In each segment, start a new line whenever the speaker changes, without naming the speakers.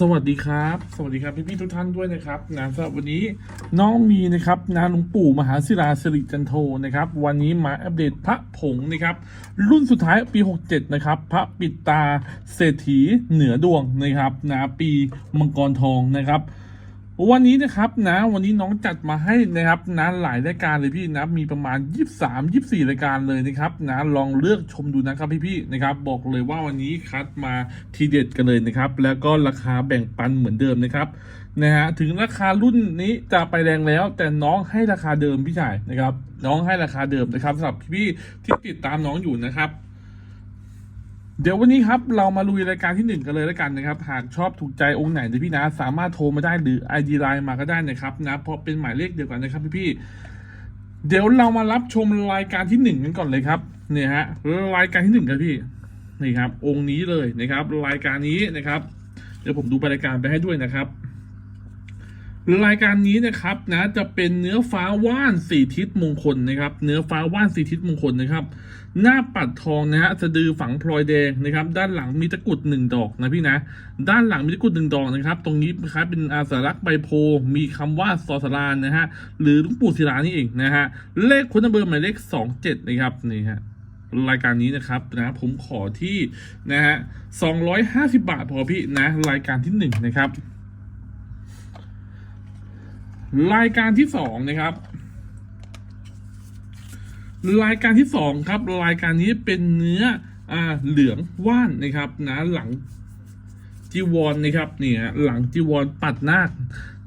สวัสดีครับ สวัสดีครับพี่พี่ๆทุกท่านด้วยนะครับนะสำหรับวันนี้น้องมีนะครับนาหลวงปู่มหาศิลาสิริจันโทนะครับ วันนี้มาอัปเดตพระผงนะครับ รุ่นสุดท้ายปี 67 นะครับ พระปิดตาเศรษฐีเหนือดวงนะครับนะปีมังกรทองนะครับ วันนี้นะครับนะวันนี้น้องจัดมาให้นะครับนะหลายรายการเลยพี่นะมีประมาณ 23 24 รายการเลยนะครับนะลองเลือกชมดูนะครับพี่ๆนะครับบอกเลยว่าวันนี้คัดมาทีเด็ดกันเลยนะครับแล้วก็ราคาแบ่งปันเหมือนเดิมนะครับนะฮะถึงราคารุ่นนี้จะไปแรงแล้ว แต่น้องให้ราคาเดิมพี่ชายนะครับน้องให้ราคาเดิมนะครับสำหรับพี่ๆที่ติดตามน้องอยู่นะครับ เดี๋ยววันนี้ครับเรามาลุยรายการที่หนึ่งกันเลยแล้วกันนะครับ หากชอบถูกใจองค์ไหนนะพี่นะ สามารถโทรมาได้หรือ ID ไลน์มาก็ได้นะครับนะเพราะเป็นหมายเลขเดียวกันนะครับพี่พี่ๆเดี๋ยวเรามารับชมรายการที่หนึ่งกันก่อนเลยครับเนี่ยฮะรายการที่หนึ่งครับพี่นี่ครับ องค์นี้เลยนะครับ รายการนี้นะครับ เดี๋ยวผมดูรายการไปให้ด้วยนะครับ รายการนี้นะครับนะจะเป็นเนื้อฟ้าว่านสี่ทิศมงคลนะครับ เนื้อฟ้าว่านสี่ทิศมงคลนะครับ หน้าปัดทองนะฮะสะดือฝังพลอยแดงนะครับ ด้านหลังมีตะกรุดหนึ่งดอกนะพี่นะ ด้านหลังมีตะกรุดหนึ่งดอกนะครับ ตรงนี้คล้ายเป็นอาสารักษ์ใบโพมีคำว่าซอสารานนะฮะหรือลุงปู่ศิลานี่เองนะฮะเลขคุณเบอร์หมายเลขสองเจ็ดนะครับนี่ฮะรายการนี้นะครับนะผมขอที่นะฮะสองร้อยห้าสิบาทพอพี่นะรายการที่หนึ่งนะครับ รายการที่สองนะครับ รายการที่สองครับ รายการนี้เป็นเนื้ออ่าเหลืองว่านนะครับนะหลังจีวรนะครับเนี่ยหลังจีวรปัดนาค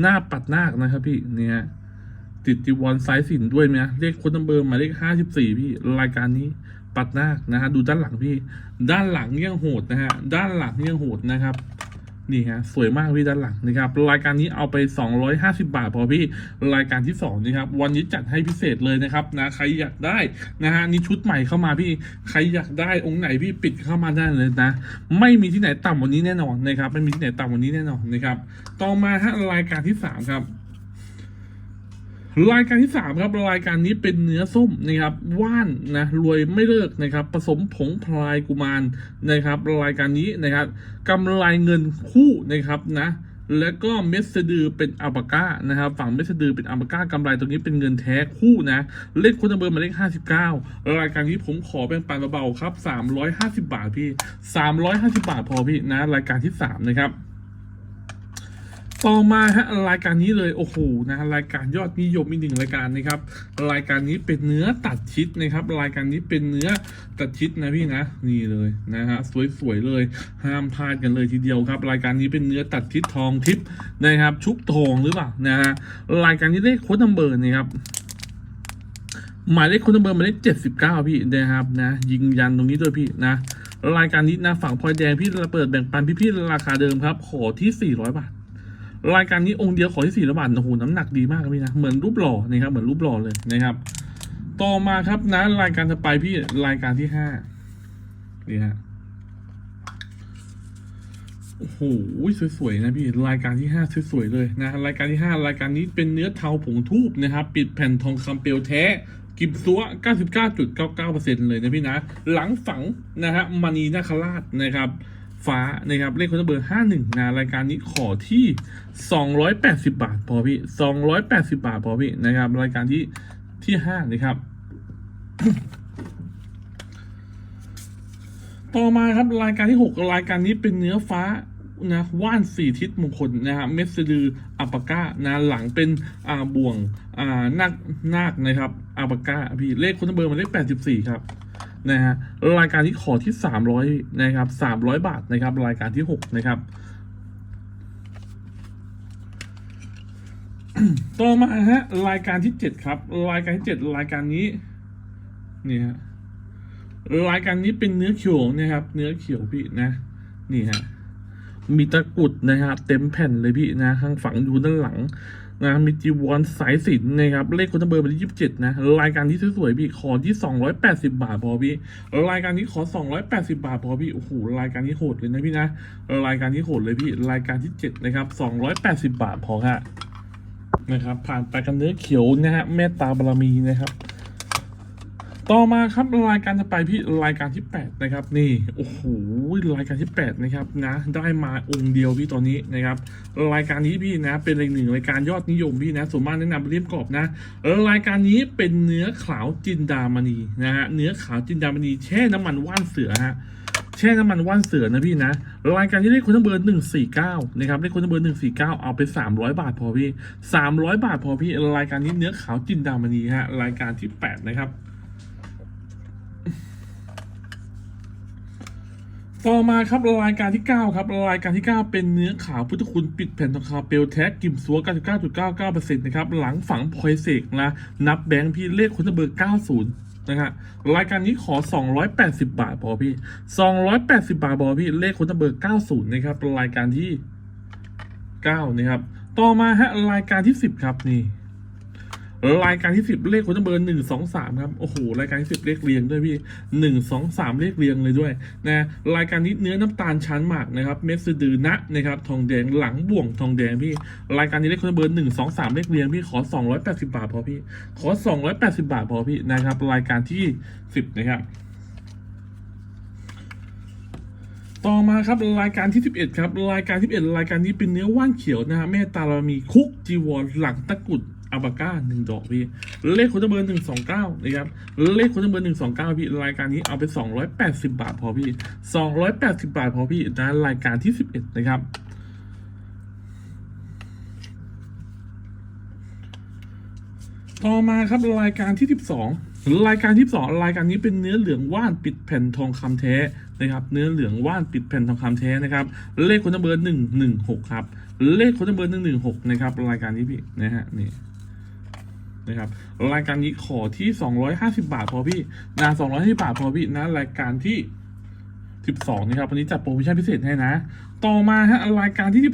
หน้าปัดนาคนะครับพี่เนี่ยติดจีวรสายสินด้วยไหมนะเลขคนนัมเบอร์มาเลขห้าสิบสี่พี่รายการนี้ปัดนาคนะฮะดูด้านหลังพี่ ด้านหลังยังโหดนะฮะด้านหลังยังโหดนะครับ นี่ฮะสวยมากพี่ด้านหลังนะครับรายการนี้เอาไป 250 บาทพอพี่รายการที่สองนะครับวันนี้จัดให้พิเศษเลยนะครับนะใครอยากได้นะฮะนี่ชุดใหม่เข้ามาพี่ใครอยากได้องค์ไหนพี่ปิดเข้ามาได้เลยนะ ไม่มีที่ไหนต่ำกว่านี้แน่นอนนะครับไม่มีที่ไหนต่ำกว่านี้แน่นอนนะครับต่อมาฮะรายการที่สามครับ รายการที่สามครับ รายการนี้เป็นเนื้อส้มนะครับว่านนะรวยไม่เลิกนะครับ ผสมผงพลายกุมารนะครับ รายการนี้นะครับกำไรเงินคู่นะครับนะแล้วก็เม็ดสะดือเป็นอัลปาก้านะครับ ฝั่งเม็ดสะดือเป็นอัลปาก้ากำไรตรงนี้เป็นเงินแท้คู่นะ เลขคุณเบอร์มาเลขห้าสิบเก้ารายการนี้ผมขอเป็นปันเบาๆครับสามร้อยห้าสิบาทพี่สามร้อยห้าสิบาทพอพี่นะ รายการที่สามนะครับ ต่อมาฮะรายการนี้เลยโอ้โหนะรายการยอดนิยมอีกหนึ่งรายการนะครับ รายการนี้เป็นเนื้อตัดชิดนะครับ รายการนี้เป็นเนื้อตัดชิดนะพี่นะนี่เลยนะฮะสวยๆเลยห้ามพลาดกันเลยทีเดียวครับ รายการนี้เป็นเนื้อตัดชิดทองทิพย์นะครับ ชุบทองหรือเปล่านะฮะรายการนี้เลขโค้ดนัมเบอร์นี่ครับหมายเลขโค้ดนัมเบอร์หมายเลขเจ็ดสิบเก้าพี่นะครับนะ ยิงยันตรงนี้ด้วยพี่นะ รายการนี้นะฝั่งพลอยแดงพี่เปิดแบ่งปันพี่ๆราคาเดิมครับ ขอที่สี่ร้อยบาท รายการนี้องค์เดียวขอที่สี่ร้อยบาทโอ้โหน้ำหนักดีมากพี่นะ เหมือนรูปหล่อนะครับ เหมือนรูปหล่อเลยนะครับ ต่อมาครับนะรายการจะไปพี่รายการที่ห้านี่ฮะโอ้โหสวยๆนะพี่รายการที่ห้าสวยๆเลยนะรายการที่ห้ารายการนี้เป็นเนื้อเทาผงทูบนะครับ ปิดแผ่นทองคำเปลวแท้กิบซัว 99.99%เลยนะพี่นะ หลังฝังนะฮะมณีนาคราชนะครับ ฟ้านะครับเลขคนเบอร์ห้าหนึ่งนะรายการนี้ขอที่สองร้อยแปดสิบาท พอพี่สองร้อยแปดสิบาท พอพี่นะครับ รายการที่ที่ห้านะครับ ต่อมาครับรายการที่หกรายการนี้เป็นเนื้อฟ้านะว่านสี่ทิศมงคลนะฮะเมสซดืออัปปาก้านะหลังเป็นอ่าบ่วงอ่านาคนาคนะครับอัปปาก้าพี่เลขคนเบอร์มาเลขแปดสิบสี่ครับ นะฮะรายการที่ขอที่สามร้อยนะครับสามร้อยบาทนะครับ รายการที่หกนะครับ ต่อมาฮะรายการที่เจ็ดครับ รายการที่เจ็ดรายการนี้นี่ฮะรายการนี้เป็นเนื้อเขียวนะครับ เนื้อเขียวพี่นะ นี่ฮะมีตะกุดนะครับเต็มแผ่นเลยพี่นะข้างฝังอยู่ด้านหลัง นะมีจีวอนสายสินนะครับเลขคนเบอร์เป็นยี่สิบเจ็ดนะรายการที่สวยๆพี่ขอที่สองร้อยแปดสิบาทพอพี่รายการนี้ขอสองร้อยแปดสิบาทพอพี่โอ้โหรายการนี้โหดเลยนะพี่นะรายการนี้โหดเลยพี่รายการที่เจ็ดนะครับสองร้อยแปดสิบาทพอค่ะนะครับผ่านไปกันเนื้อเขียวนะฮะเมตตาบารมีนะครับ ต่อมาครับรายการต่อไปพี่รายการที่แปดนะครับ นี่โอ้โหรายการที่แปดนะครับนะได้มาองค์เดียวพี่ตอนนี้นะครับ รายการนี้พี่นะ เป็นอีกหนึ่งรายการยอดนิยมพี่นะส่วนมากแนะนำเรียบกรอบนะรายการนี้เป็นเนื้อขาวจินดามณีนะฮะเนื้อขาวจินดามณีแช่น้ำมันว่านเสือฮะแช่น้ำมันว่านเสือนะพี่นะรายการที่เลขคนทั้งเบอร์หนึ่งสี่เก้านะครับเลขคนทั้งเบอร์หนึ่งสี่เก้าเอาไปสามร้อยบาทพอพี่สามร้อยบาทพอพี่รายการนี้เนื้อขาวจินดามณีฮะรายการที่แปดนะครับ ต่อมาครับรายการที่ 9 ครับรายการที่ 9 เป็นเนื้อขาวพุทธคุณปิดแผ่นทองคำเปลวแท็กกิมซัว 99.99%นะครับหลังฝังพลอยเสกนะนับแบงค์พี่เลขคนเบอร์ 90นะครับรายการนี้ขอ 280 บาทพอพี่ 280 บาทพอพี่ เลขคนเบอร์90 นะครับ รายการที่ 9 นะครับ ต่อมาฮะ รายการที่ 10 ครับนี่ รายการที่สิบเลขคนเบอร์หนึ่งสองสามครับ โอ้โห รายการที่สิบเลขเรียงด้วยพี่หนึ่งสองสามเลขเรียงเลยด้วยนะรายการนี้เนื้อน้ำตาลชั้นหมากนะครับ เม็ดสะดือนะนะครับ ทองแดงหลังบ่วงทองแดงพี่ รายการนี้เลขคนเบอร์หนึ่งสองสามเลขเรียงพี่ขอสองร้อยแปดสิบาทพอพี่ ขอสองร้อยแปดสิบาทพอพี่นะครับ รายการที่สิบนะครับต่อมาครับรายการที่ 11 ครับ รายการที่11รายการนี้เป็นเนื้อว่านเขียวนะฮะแม่ตาเรามีคุกจีวรหลังตะกุด อาบาก้าหนึ่งดอกพี่เลขคนเบอร์หนึ่งสองเก้านะครับเลขคนเบอร์หนึ่งสองเก้าพี่รายการนี้เอาไปสองร้อยแปดสิบาทพอพี่สองร้อยแปดสิบาทพอพี่นะรายการที่สิบเอ็ดนะครับต่อมาครับรายการที่ 12 รายการที่2รายการนี้เป็นเนื้อเหลืองว่านปิดแผ่นทองคำแท้นะครับ เนื้อเหลืองว่านปิดแผ่นทองคำแท้นะครับ เลขคนเบอร์หนึ่งหนึ่งหกครับ เลขคนเบอร์หนึ่งหนึ่งหกนะครับ รายการนี้พี่นะฮะนี่ นะครับรายการนี้ขอที่ 250 บาทพอพี่นะ250บาทพอพี่นะรายการที่ 12นะครับวันนี้จัดโปรโมชั่นพิเศษให้นะ ต่อมาฮะรายการที่ 13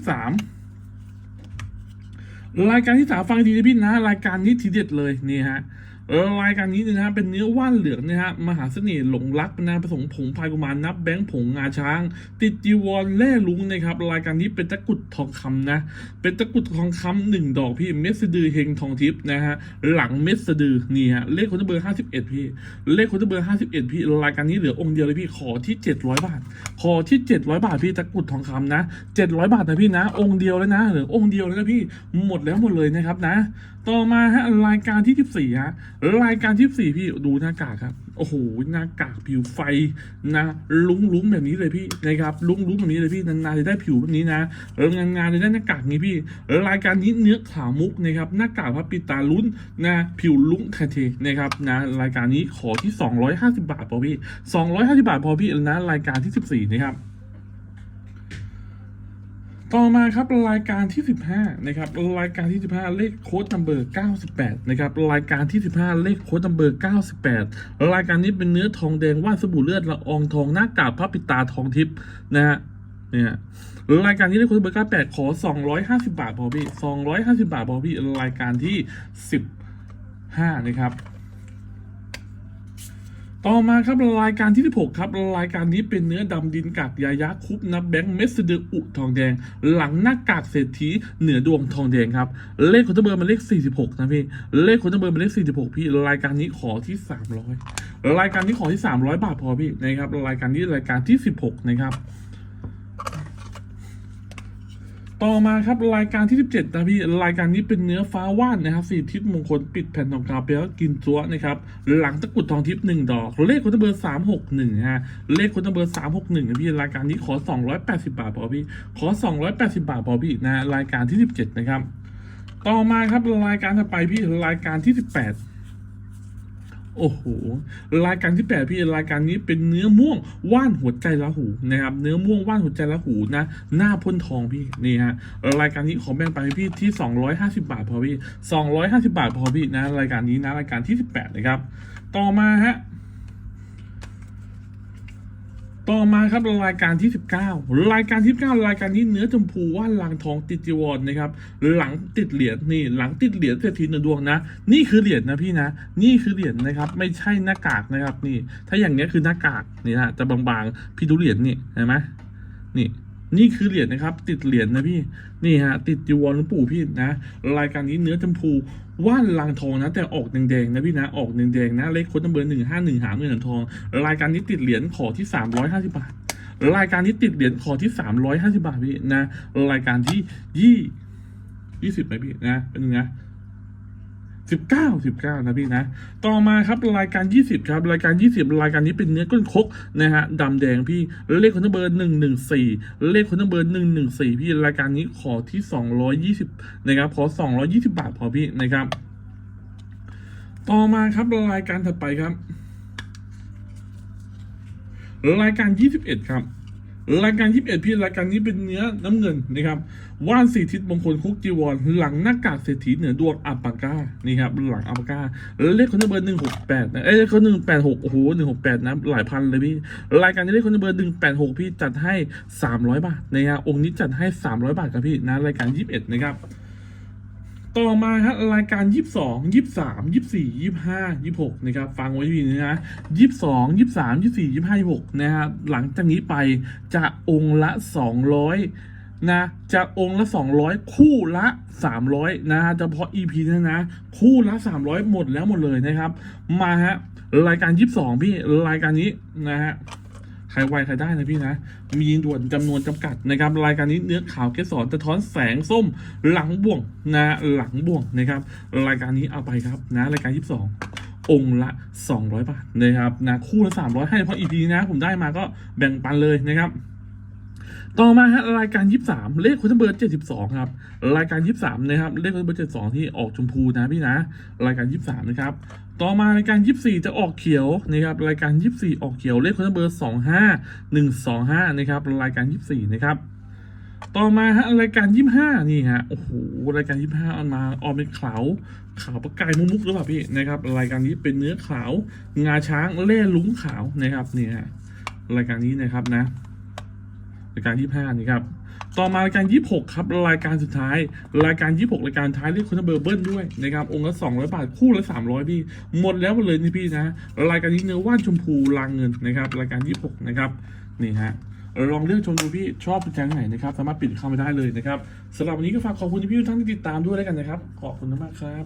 รายการที่สามฟังดีนะพี่นะรายการนี้ทีเด็ดเลยนี่ฮะ เออรายการนี้นยนะเป็นเนื้อว่านเหลืองนะฮะมหาเสน่ห์หลงรักนะผสมผงพายกุมารนับแบงค์ผงงาช้าง ติดจีวรแล่ลุงนะครับรายการนี้เป็นตะกรุดทองคำนะ เป็นตะกรุดทองคำหนึ่งดอกพี่เม็ดสะดือเฮงทองทิพย์นะฮะหลังเม็ดสะดือนี่ฮะเลขคนเบอร์ห้าสิบเอ็ดพี่ เลขคนเบอร์ห้าสิบเอ็ดพี่รายการนี้เหลือองค์เดียวเลยพี่ขอที่เจ็ดร้อยบาท ขอที่เจ็ดร้อยบาทพี่ตะกรุดทองคำนะเจ็ดร้อยบาทนะพี่นะ องค์เดียวแล้วนะเหลือองค์เดียวแล้วนะพี่หมดแล้วหมดเลยนะครับนะ ต่อมาฮะรายการที่14ฮะ รายการที่14พี่ดูหน้ากากครับ โอ้โหหน้ากากผิวไฟนะลุ้งลุ้งแบบนี้เลยพี่นะครับลุ้งลุ้งแบบนี้เลยพี่นานๆจะได้ผิวแบบนี้นะเอองานงานจะได้หน้ากากนี้พี่ รายการนี้เนื้อขาวมุกนะครับหน้ากากพระปิดตาลุ้นนะผิวลุ้งคาเทนะครับนะรายการนี้ขอที่ 250 บาทพอพี่ 250 บาทพอพี่นะรายการที่ 14 นะครับ ต่อมาครับรายการที่ 15นะครับรายการที่ 15 เลขโค้ดนัมเบอร์ 98นะครับรายการที่ 15 เลขโค้ดนัมเบอร์ 98 รายการนี้เป็นเนื้อทองแดงว่านสบู่เลือดละอองทองหน้ากากพระปิตาทองทิพย์นะฮะเนี่ยรายการนี้เลขโค้ดนัมเบอร์ 98 ขอ 250 บาทพอพี่ 250 บาทพอพี่รายการที่ 15นะครับ ต่อมาครับรายการที่16ครับรายการนี้เป็นเนื้อดำดินกากยายะคุปนับแบงค์เมสเดออุทองแดง หลังหน้ากากเศรษฐีเหนือดวงทองแดงครับเลขคนเบอร์มันเลข 46 นะพี่เลขคนเบอร์มันเลข 46 พี่รายการนี้ขอที่ 300 รายการนี้ขอที่ 300 บาทพอพี่นะครับรายการนี้รายการที่ 16 นะครับ ต่อมาครับรายการที่ 17นะพี่รายการนี้เป็นเนื้อฟ้าว่านนะครับสี่ทิศมงคลปิดแผ่นทองคำเปลวกินจั๊วนะครับหลังตะกุดทองทิพย์หนึ่งดอก เลขคนเบอร์สามหกหนึ่งฮะเลขคนเบอร์สามหกหนึ่งนะพี่รายการนี้ขอสองร้อยแปดสิบาทพอพี่ขอสองร้อยแปดสิบาทพอพี่นะรายการที่สิบเจ็ดนะครับต่อมาครับรายการถัดไปพี่รายการที่สิบแปด โอ้โหรายการที่แปดพี่รายการนี้เป็นเนื้อม่วงว่านหัวใจละหูนะครับเนื้อม่วงว่านหัวใจละหูนะ หน้าพ่นทองพี่นี่ฮะรายการนี้ขอแบ่งไปให้พี่ที่สองร้อยห้าสิบาทพอพี่สองร้อยห้าสิบาทพอพี่นะรายการนี้นะรายการที่สิบแปดนะครับ ต่อมาฮะ ต่อมาครับรายการที่ 19 รายการที่9รายการนี้เนื้อชมพูว่าหลังทองติดจีวรนะครับ หลังติดเหรียญนี่หลังติดเหรียญเศรษฐีหนึ่งดวงนะ นี่คือเหรียญนะพี่นะ นี่คือเหรียญนะครับ ไม่ใช่หน้ากากนะครับนี่ ถ้าอย่างเงี้ยคือหน้ากากนี่ฮะจะบางๆ พี่ดูเหรียญนี่เห็นไหมนี่ นี่คือเหรียญนะครับ ติดเหรียญนะพี่นี่ฮะติดจีวรหลวงปู่พี่นะ รายการนี้เนื้อชมพูว่านลางทองนะ แต่ออกแดงๆนะพี่นะออกแดงๆนะเลขคนเบอร์หนึ่งห้าหนึ่งหาเงินหางทอง รายการนี้ติดเหรียญขอที่สามร้อยห้าสิบาท รายการนี้ติดเหรียญขอที่สามร้อยห้าสิบาทพี่นะ รายการที่ยี่ยี่สิบไหมพี่นะเป็นไง สิบเก้าสิบเก้านะพี่นะ ต่อมาครับรายการยี่สิบครับรายการยี่สิบรายการนี้เป็นเนื้อก้นคกนะฮะดำแดงพี่เลขคนเบอร์หนึ่งหนึ่งสี่เลขคนเบอร์หนึ่งหนึ่งสี่พี่รายการนี้ขอที่สองร้อยยี่สิบนะครับขอสองร้อยี่สิบาทพอพี่นะครับ ต่อมาครับรายการถัดไปครับ รายการ21ครับ รายการ21พี่รายการนี้เป็นเนื้อน้ำเงินนะครับว่านสี่ทิศมงคลคุกจีวร หลังหน้ากากเศรษฐีเหนือดวงอัปปาก้านี่ครับหลังอัปปาก้าเลขคนเบอร์หนึ่งหกแปดนะเอ้ยเลขคนหนึ่งแปดหกโอ้โหหนึ่งหกแปดนะหลายพันเลยพี่รายการนี้เลขคนเบอร์หนึ่งแปดหกพี่จัดให้สามร้อยบาทนะครับองค์นี้จัดให้สามร้อยบาทครับพี่นะรายการ21นะครับ ต่อมาครับรายการยี่สิบสองยี่สิบสามยี่สิบสี่ยี่สิบห้ายี่สิบหกนะครับฟังไว้ดีนะฮะยี่สิบสองยี่สิบสามยี่สิบสี่ยี่สิบห้ายี่สิบหกนะครับหลังจากนี้ไปจะองค์ละสองร้อยนะจะองค์ละสองร้อยคู่ละสามร้อยนะฮะเฉพาะ EP นั้นนะ คู่ละสามร้อยหมดแล้วหมดเลยนะครับ มาฮะรายการยี่สิบสองพี่รายการนี้นะฮะ ใครไวใครได้นะพี่นะ มีด่วนจำนวนจำกัดนะครับ รายการนี้เนื้อขาวเกสรสะท้อนแสงส้มหลังบ่วงนะหลังบ่วงนะครับ รายการนี้เอาไปครับนะรายการ 22องค์ละ 200 บาทนะครับนะคู่ละ300ให้เพราะอีพีนะ ผมได้มาก็แบ่งปันเลยนะครับ ต่อมาฮะรายการ 23 เลขคุณเบอร์ 72 ครับ รายการ 23 นะครับ เลขคุณเบอร์ 72 ที่ออกชมพูนะพี่นะ รายการ 23 นะครับ ต่อมารายการ 24 จะออกเขียวนะครับ รายการ 24 ออกเขียว เลขคุณเบอร์ 25 125 นะครับ รายการ 24 นะครับต่อมาฮะรายการ25นี่ฮะโอ้โหรายการ25เอามาออกเป็นขาวขาวประกายมุกมุกหรือเปล่าพี่นะครับรายการนี้เป็นเนื้อขาว งาช้างเล่ลุ้งขาวนะครับเนี่ยฮะรายการนี้นะครับนะ รายการ 25 นี่ครับ ต่อมารายการ 26 ครับ รายการสุดท้าย รายการ 26 รายการท้ายเรียกคุณเบอร์เบิ้ลด้วยนะครับ องค์ละ 200 บาท คู่ละ 300 พี่ หมดแล้วหมดเลยนี่พี่นะ รายการนี้เนื้อว่านชมพูลางเงินนะครับ รายการ 26 นะครับ นี่ฮะลองเลือกชมดูพี่ชอบเป็นแจ้งไหนนะครับ สามารถปิดเข้ามาได้เลยนะครับสำหรับวันนี้ก็ฝากขอบคุณที่พี่ทุกท่านที่ติดตามด้วยแล้วกันนะครับ ขอบคุณมากครับ